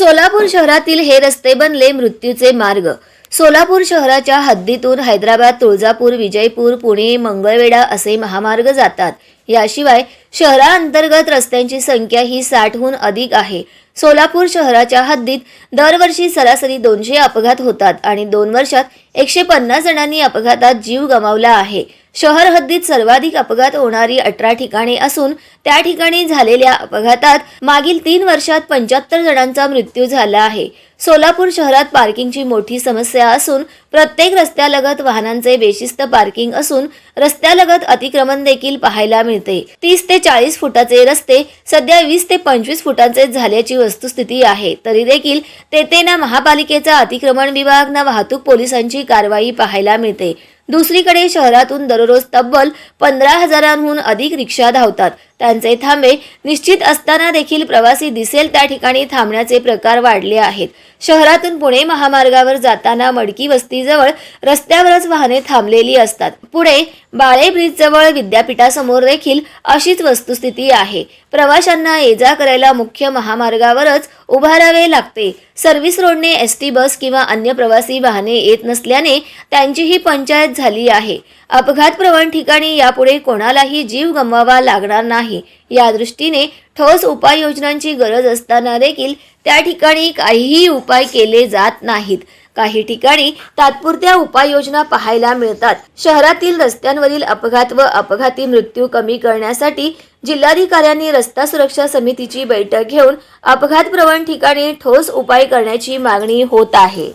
सोलापूर शहरातील हे रस्ते बनले मृत्यूचे मार्ग. सोलापूर शहराच्या हद्दीतून हैदराबाद तुळजापूर विजयपूर पुणे मंगळवेढा असे महामार्ग जातात. याशिवाय शहराअंतर्गत रस्त्यांची संख्या ही साठहून अधिक आहे. सोलापूर शहराच्या हद्दीत दरवर्षी सरासरी दोनशे अपघात होतात आणि दोन वर्षात एकशे पन्नास जणांनी अपघातात जीव गमावला आहे. शहर हद्दीत सर्वाधिक अपघात होणारी अठरा ठिकाणे असून त्या ठिकाणी झालेल्या अपघातात मागील तीन वर्षात पंच्याहत्तर जणांचा मृत्यू झाला आहे. सोलापूर शहरात पार्किंगची मोठी समस्या असून प्रत्येक रस्त्यालगत वाहनांचे बेशिस्त पार्किंग असून रस्त्यालगत अतिक्रमण देखील पाहायला मिळते. तीस ते चाळीस फुटाचे रस्ते सध्या वीस ते पंचवीस फुटांचे झाल्याची वस्तुस्थिती आहे. तरी देखील तेथे ना महापालिकेचा अतिक्रमण विभाग ना वाहतूक पोलिसांची कारवाई पाहायला मिळते. दुसरीकडे शहरातून दररोज तब्बल पंधरा हजारांहून अधिक रिक्षा धावतात. त्यांचे थांबे निश्चित असताना देखील प्रवासी दिसेल त्या ठिकाणी थांबण्याचे प्रकार वाढले आहेत. शहरातून पुणे महामार्गावर जाताना मडकी वस्तीजवळ रस्त्यावरच वाहने थांबलेली असतात. पुढे बाळे ब्रिज जवळ विद्यापीठासमोर देखील अशीच वस्तुस्थिती आहे. प्रवाशांना ये जा करायला मुख्य महामार्गावरच उभारावे लागते. सर्व्हिस रोडने एस टी बस किंवा अन्य प्रवासी वाहने येत नसल्याने त्यांचीही पंचायत झाली आहे. अपघात प्रवण ठिकाणी यापुढे कोणालाही जीव गमवावा लागणार नाही. नाही या दृष्टीने ठोस उपाययोजनांची गरज असताना देखील त्या ठिकाणी काहीही उपाय केले जात नाहीत. काही ठिकाणी तात्पुरत्या उपाययोजना पाहायला मिळतात. शहरातील रस्त्यांवरील अपघात व अपघाती मृत्यू कमी करण्यासाठी जिल्हाधिकाऱ्यांनी रस्ता सुरक्षा समितीची बैठक घेऊन अपघात प्रवण ठिकाणी ठोस उपाय करण्याची मागणी होत आहे.